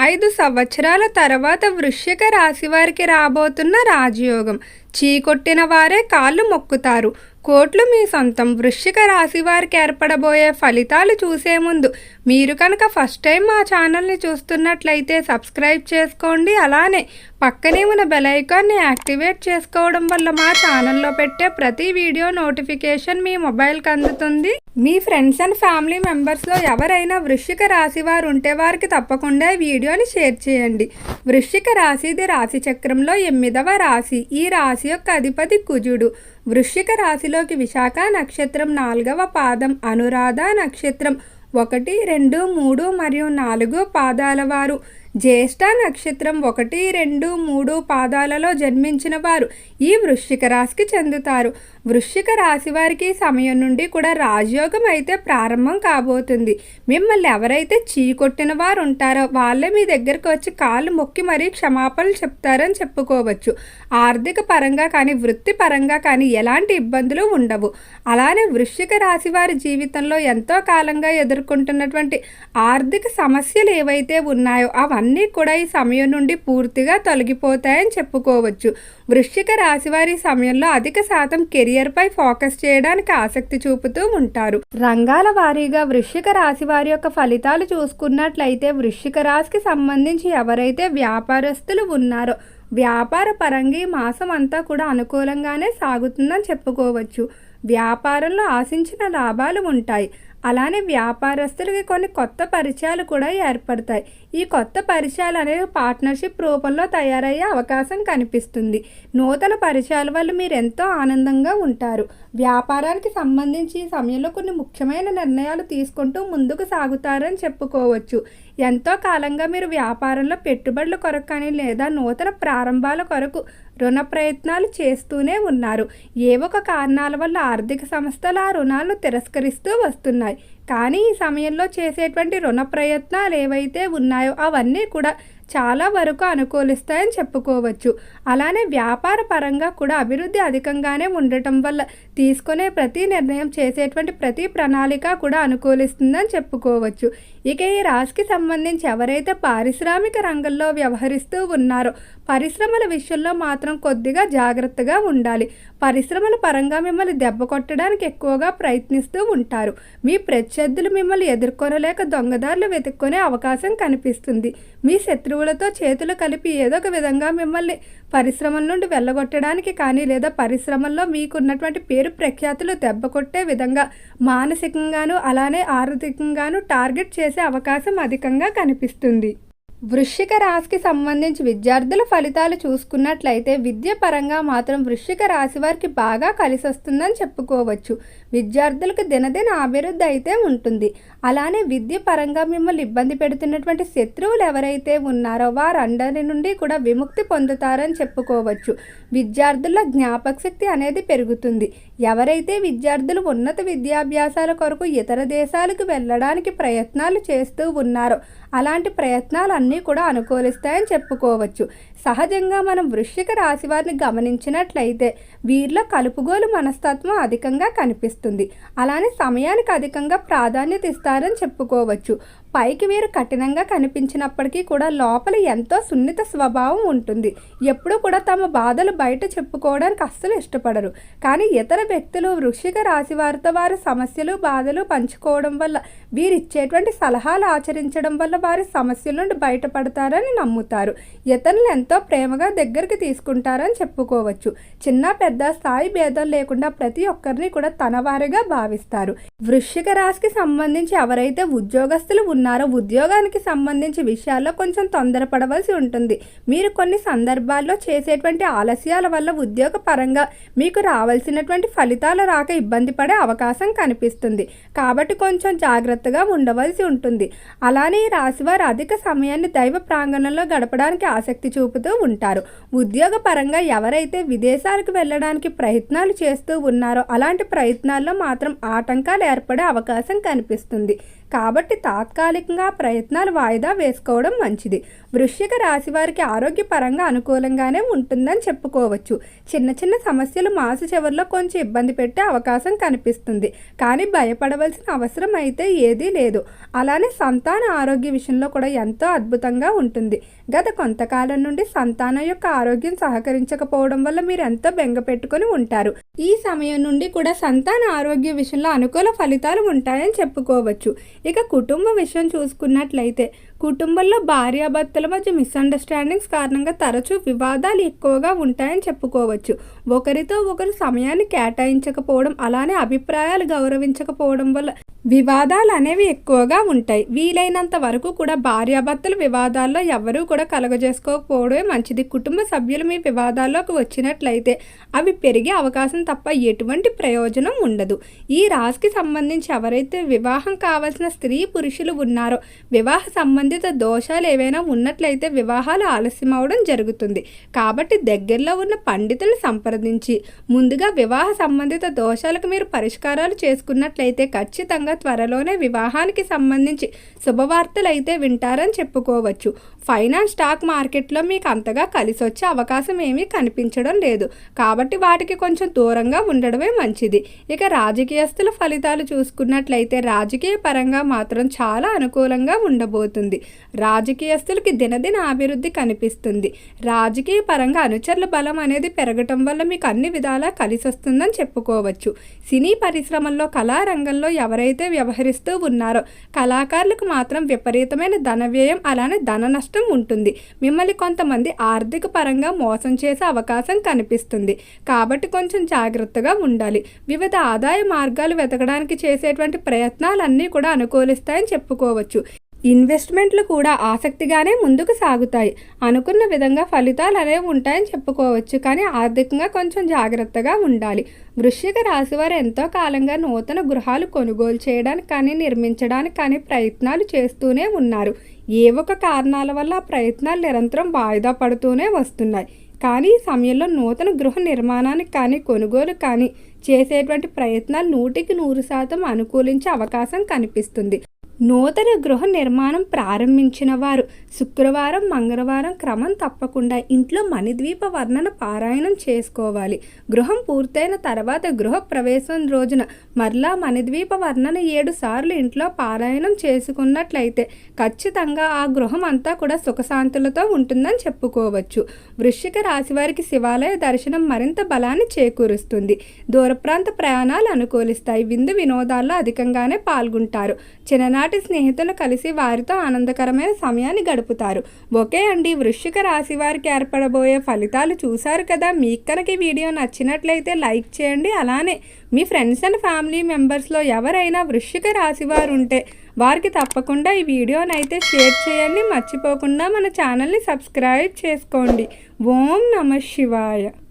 ఐదు సంవత్సరాల తర్వాత వృశ్చిక రాశి వారికి రాబోతున్న రాజయోగం. చీకొట్టిన వారే కాళ్ళు మొక్కుతారు. కోట్లు మీ సొంతం వృశ్చిక రాశి వారికి ఏర్పడబోయే ఫలితాలు చూసే ముందు మీరు కనుక ఫస్ట్ టైం మా ఛానల్ని చూస్తున్నట్లయితే సబ్స్క్రైబ్ చేసుకోండి. అలానే పక్కనే ఉన్న బెల్ ఐకాన్ని యాక్టివేట్ చేసుకోవడం వల్ల మా ఛానల్లో పెట్టే ప్రతి వీడియో నోటిఫికేషన్ మీ మొబైల్కి అందుతుంది. మీ ఫ్రెండ్స్ అండ్ ఫ్యామిలీ మెంబర్స్లో ఎవరైనా వృశ్చిక రాశి వారు ఉంటే వారికి తప్పకుండా వీడియోని షేర్ చేయండి. వృశ్చిక రాశిది రాశిచక్రంలో రాశి చక్రంలో ఎనిమిదవ రాశి. ఈ రాశి యొక్క అధిపతి కుజుడు. వృశ్చిక రాశిలోకి విశాఖ నక్షత్రం నాలుగవ పాదం అనురాధ నక్షత్రం ఒకటి రెండు మూడు మరియు నాలుగు పాదాల వారు. జ్యేష్ఠ నక్షత్రం ఒకటి రెండు మూడు పాదాలలో జన్మించిన వారు ఈ వృశ్చిక రాశికి చెందుతారు. వృశ్చిక రాశి వారికి సమయం నుండి కూడా రాజయోగం అయితే ప్రారంభం కాబోతుంది. మిమ్మల్ని ఎవరైతే చీకొట్టిన వారు ఉంటారో వాళ్ళే మీ దగ్గరకు వచ్చి కాళ్ళు మొక్కి మరీ క్షమాపణలు చెప్తారని చెప్పుకోవచ్చు. ఆర్థిక పరంగా కానీ వృత్తి పరంగా కానీ ఎలాంటి ఇబ్బందులు ఉండవు. అలానే వృశ్చిక రాశి వారి జీవితంలో ఎంతో కాలంగా ఎదుర్కొంటున్నటువంటి ఆర్థిక సమస్యలు ఏవైతే ఉన్నాయో అవన్నీ అన్నీ కూడా ఈ సమయం నుండి పూర్తిగా తొలగిపోతాయని చెప్పుకోవచ్చు. వృశ్చిక రాశి వారి సమయంలో అధిక శాతం కెరియర్పై ఫోకస్ చేయడానికి ఆసక్తి చూపుతూ ఉంటారు. రంగాల వారీగా వృశ్చిక రాశి వారి యొక్క ఫలితాలు చూసుకున్నట్లయితే వృశ్చిక రాశికి సంబంధించి ఎవరైతే వ్యాపారస్తులు ఉన్నారో వ్యాపార పరంగా ఈ మాసం అంతా కూడా అనుకూలంగానే సాగుతుందని చెప్పుకోవచ్చు. వ్యాపారంలో ఆశించిన లాభాలు ఉంటాయి. అలానే వ్యాపారస్తులకి కొన్ని కొత్త పరిచయాలు కూడా ఏర్పడతాయి. ఈ కొత్త పరిచయాలు అనేవి పార్ట్నర్షిప్ రూపంలో తయారయ్యే అవకాశం కనిపిస్తుంది. నూతన పరిచయాల వల్ల మీరు ఎంతో ఆనందంగా ఉంటారు. వ్యాపారానికి సంబంధించి ఈ సమయంలో కొన్ని ముఖ్యమైన నిర్ణయాలు తీసుకుంటూ ముందుకు సాగుతారని చెప్పుకోవచ్చు. ఎంతో కాలంగా మీరు వ్యాపారంలో పెట్టుబడుల కొరకు కానీ లేదా నూతన ప్రారంభాల కొరకు రుణ ప్రయత్నాలు చేస్తూనే ఉన్నారు. ఏ ఒక కారణాల వల్ల ఆర్థిక సంస్థలు ఆ రుణాలను తిరస్కరిస్తూ వస్తున్నాయి. కానీ ఈ సమయంలో చేసేటువంటి రుణ ప్రయత్నాలు ఏవైతే ఉన్నాయో అవన్నీ కూడా చాలా వరకు అనుకూలిస్తాయని చెప్పుకోవచ్చు. అలానే వ్యాపార పరంగా కూడా అభివృద్ధి అధికంగానే ఉండటం వల్ల తీసుకునే ప్రతి నిర్ణయం చేసేటువంటి ప్రతి ప్రణాళిక కూడా అనుకూలిస్తుందని చెప్పుకోవచ్చు. ఇక ఈ రాశికి సంబంధించి ఎవరైతే పారిశ్రామిక రంగంలో వ్యవహరిస్తూ ఉన్నారో పరిశ్రమల విషయంలో మాత్రం కొద్దిగా జాగ్రత్తగా ఉండాలి. పరిశ్రమల పరంగా మిమ్మల్ని దెబ్బ కొట్టడానికి ఎక్కువగా ప్రయత్నిస్తూ ఉంటారు. మీ ప్రత్యర్థులు మిమ్మల్ని ఎదుర్కొనలేక దొంగదారులు వెతుక్కునే అవకాశం కనిపిస్తుంది. మీ శత్రువు శత్రువులతో చేతులు కలిపి ఏదో ఒక విధంగా మిమ్మల్ని పరిశ్రమల నుండి వెళ్ళగొట్టడానికి కానీ లేదా పరిశ్రమల్లో మీకున్నటువంటి పేరు ప్రఖ్యాతులు దెబ్బ కొట్టే విధంగా మానసికంగాను అలానే ఆర్థికంగాను టార్గెట్ చేసే అవకాశం అధికంగా కనిపిస్తుంది. వృశ్చిక రాశికి సంబంధించి విద్యార్థుల ఫలితాలు చూసుకున్నట్లయితే విద్య పరంగా మాత్రం వృశ్చిక రాశి వారికి బాగా కలిసి వస్తుందని చెప్పుకోవచ్చు. విద్యార్థులకు దినదిన అభివృద్ధి అయితే ఉంటుంది. అలానే విద్య పరంగా మిమ్మల్ని ఇబ్బంది పెడుతున్నటువంటి శత్రువులు ఎవరైతే ఉన్నారో వారందరి నుండి కూడా విముక్తి పొందుతారని చెప్పుకోవచ్చు. విద్యార్థుల జ్ఞాపక శక్తి అనేది పెరుగుతుంది. ఎవరైతే విద్యార్థులు ఉన్నత విద్యాభ్యాసాల కొరకు ఇతర దేశాలకు వెళ్ళడానికి ప్రయత్నాలు చేస్తూ ఉన్నారో అలాంటి ప్రయత్నాలు అన్నీ కూడా అనుకూలిస్తాయని చెప్పుకోవచ్చు. సహజంగా మనం వృశ్చిక రాశి వారిని గమనించినట్లయితే వీరిలో కలుపుగోలు మనస్తత్వం అధికంగా కనిపిస్తుంది. అలానే సమయానికి అధికంగా ప్రాధాన్యత ఇస్తారని చెప్పుకోవచ్చు. పైకి వీరు కఠినంగా కనిపించినప్పటికీ కూడా లోపల ఎంతో సున్నిత స్వభావం ఉంటుంది. ఎప్పుడూ కూడా తమ బాధలు బయట చెప్పుకోవడానికి అస్సలు ఇష్టపడరు. కానీ ఇతర వ్యక్తులు వృక్షిక రాశి వారితో వారి సమస్యలు బాధలు పంచుకోవడం వల్ల వీరు ఇచ్చేటువంటి సలహాలు ఆచరించడం వల్ల వారి సమస్యల నుండి బయటపడతారని నమ్ముతారు. ఇతరులు ఎంత ఎంతో ప్రేమగా దగ్గరికి తీసుకుంటారని చెప్పుకోవచ్చు. చిన్న పెద్ద స్థాయి భేదం లేకుండా ప్రతి ఒక్కరిని కూడా తన వారిగా భావిస్తారు. వృశ్చిక రాశికి సంబంధించి ఎవరైతే ఉద్యోగస్తులు ఉన్నారో ఉద్యోగానికి సంబంధించి విషయాల్లో కొంచెం తొందరపడవలసి ఉంటుంది. మీరు కొన్ని సందర్భాల్లో చేసేటువంటి ఆలస్యాల వల్ల ఉద్యోగ పరంగా మీకు రావాల్సినటువంటి ఫలితాలు రాక ఇబ్బంది పడే అవకాశం కనిపిస్తుంది. కాబట్టి కొంచెం జాగ్రత్తగా ఉండవలసి ఉంటుంది. అలానే ఈ రాశివారు అధిక సమయాన్ని దైవ ప్రాంగణంలో గడపడానికి ఆసక్తి చూపుతూ ఉంటారు. ఉద్యోగపరంగా ఎవరైతే విదేశాలకు వెళ్ళడానికి ప్రయత్నాలు చేస్తూ ఉన్నారో అలాంటి ప్రయత్నాల్లో మాత్రం ఆటంకాలు ఏర్పడే అవకాశం కనిపిస్తుంది. కాబట్టి తాత్కాలికంగా ప్రయత్నాలు వాయిదా వేసుకోవడం మంచిది. వృశ్చిక రాశి వారికి ఆరోగ్యపరంగా అనుకూలంగానే ఉంటుందని చెప్పుకోవచ్చు. చిన్న చిన్న సమస్యలు మాస చివరిలో కొంచెం ఇబ్బంది పెట్టే అవకాశం కనిపిస్తుంది. కానీ భయపడవలసిన అవసరం అయితే ఏదీ లేదు. అలానే సంతాన ఆరోగ్య విషయంలో కూడా ఎంతో అద్భుతంగా ఉంటుంది. గత కొంతకాలం నుండి సంతానం యొక్క ఆరోగ్యం సహకరించకపోవడం వల్ల మీరు ఎంతో బెంగ పెట్టుకుని ఉంటారు. ఈ సమయం నుండి కూడా సంతాన ఆరోగ్య విషయంలో అనుకూల ఫలితాలు ఉంటాయని చెప్పుకోవచ్చు. ఇక కుటుంబ విషయం చూసుకున్నట్లయితే కుటుంబంలో భార్యాభర్తల మధ్య మిస్అండర్స్టాండింగ్స్ కారణంగా తరచూ వివాదాలు ఎక్కువగా ఉంటాయని చెప్పుకోవచ్చు. ఒకరితో ఒకరు సమయాన్ని కేటాయించకపోవడం అలానే అభిప్రాయాలు గౌరవించకపోవడం వల్ల వివాదాలు అనేవి ఎక్కువగా ఉంటాయి. వీలైనంత వరకు కూడా భార్యాభర్తల వివాదాల్లో ఎవరూ కూడా కలగజేసుకోకపోవడమే మంచిది. కుటుంబ సభ్యులు మీ వివాదాల్లోకి వచ్చినట్లయితే అవి పెరిగే అవకాశం తప్ప ఎటువంటి ప్రయోజనం ఉండదు. ఈ రాశికి సంబంధించి ఎవరైతే వివాహం కావాల్సిన స్త్రీ పురుషులు ఉన్నారో వివాహ సంబంధిత దోషాలు ఏవైనా ఉన్నట్లయితే వివాహాలు ఆలస్యం అవడం జరుగుతుంది. కాబట్టి దగ్గరలో ఉన్న పండితులను సంప్రదించి ముందుగా వివాహ సంబంధిత దోషాలకు మీరు పరిష్కారాలు చేసుకున్నట్లయితే ఖచ్చితంగా త్వరలోనే వివాహానికి సంబంధించి శుభవార్తలు అయితే వింటారని చెప్పుకోవచ్చు. ఫైనాన్స్ స్టాక్ మార్కెట్లో మీకు అంతగా కలిసి వచ్చే అవకాశం ఏమీ కనిపించడం లేదు. కాబట్టి వాటికి కొంచెం దూరంగా ఉండడమే మంచిది. ఇక రాజకీయస్తుల ఫలితాలు చూసుకున్నట్లయితే రాజకీయ పరంగా మాత్రం చాలా అనుకూలంగా ఉండబోతుంది. రాజకీయస్తులకి దినదిన అభివృద్ధి కనిపిస్తుంది. రాజకీయ పరంగా అనుచరుల బలం అనేది పెరగటం వల్ల మీకు అన్ని విధాలా కలిసి వస్తుందని చెప్పుకోవచ్చు. సినీ పరిశ్రమల్లో కళారంగంలో ఎవరైతే వ్యవహరిస్తూ ఉన్నారో కళాకారులకు మాత్రం విపరీతమైన ధన వ్యయం అలానే ధన నష్టం ఉంటుంది. మిమ్మల్ని కొంతమంది ఆర్థిక పరంగా మోసం చేసే అవకాశం కనిపిస్తుంది. కాబట్టి కొంచెం జాగ్రత్తగా ఉండాలి. వివిధ ఆదాయ మార్గాలు వెతకడానికి చేసేటువంటి ప్రయత్నాలన్నీ కూడా అనుకూలిస్తాయని చెప్పుకోవచ్చు. ఇన్వెస్ట్మెంట్లు కూడా ఆసక్తిగానే ముందుకు సాగుతాయి. అనుకున్న విధంగా ఫలితాలు అనేవి ఉంటాయని చెప్పుకోవచ్చు. కానీ ఆర్థికంగా కొంచెం జాగ్రత్తగా ఉండాలి. వృశ్చిక రాశి వారు ఎంతో కాలంగా నూతన గృహాలు కొనుగోలు చేయడానికి కానీ నిర్మించడానికి కానీ ప్రయత్నాలు చేస్తూనే ఉన్నారు. ఏ ఒక కారణాల వల్ల ఆ ప్రయత్నాలు నిరంతరం వాయిదా పడుతూనే వస్తున్నాయి. కానీ ఈ సమయంలో నూతన గృహ నిర్మాణానికి కానీ కొనుగోలు కానీ చేసేటువంటి ప్రయత్నాలు నూటికి నూరు శాతం అనుకూలించే అవకాశం కనిపిస్తుంది. నూతన గృహ నిర్మాణం ప్రారంభించిన వారు శుక్రవారం మంగళవారం క్రమం తప్పకుండా ఇంట్లో మణిద్వీప వర్ణన పారాయణం చేసుకోవాలి. గృహం పూర్తయిన తర్వాత గృహ ప్రవేశం రోజున మరలా మణిద్వీప వర్ణన ఏడు సార్లు ఇంట్లో పారాయణం చేసుకున్నట్లయితే ఖచ్చితంగా ఆ గృహం అంతా కూడా సుఖశాంతులతో ఉంటుందని చెప్పుకోవచ్చు. వృశ్చిక రాశి వారికి శివాలయ దర్శనం మరింత బలాన్ని చేకూరుస్తుంది. దూరప్రాంత ప్రయాణాలు అనుకూలిస్తాయి. విందు వినోదాల్లో అధికంగానే పాల్గొంటారు. చిన్ననాటి స్నేహితులు కలిసి వారితో ఆనందకరమైన సమయాన్ని గడుపుతారు. ఓకే అండి వృశ్చిక రాశి వారికి ఏర్పడబోయే ఫలితాలు చూశారు కదా? మీకు కనుక ఈ వీడియో నచ్చినట్లయితే లైక్ చేయండి. అలానే మీ ఫ్రెండ్స్ అండ్ ఫ్యామిలీ మెంబర్స్లో ఎవరైనా వృశ్చిక రాశి వారు ఉంటే వారికి తప్పకుండా ఈ వీడియోని అయితే షేర్ చేయండి. మర్చిపోకుండా మన ఛానల్ని సబ్స్క్రైబ్ చేసుకోండి. ఓం నమ శివాయ.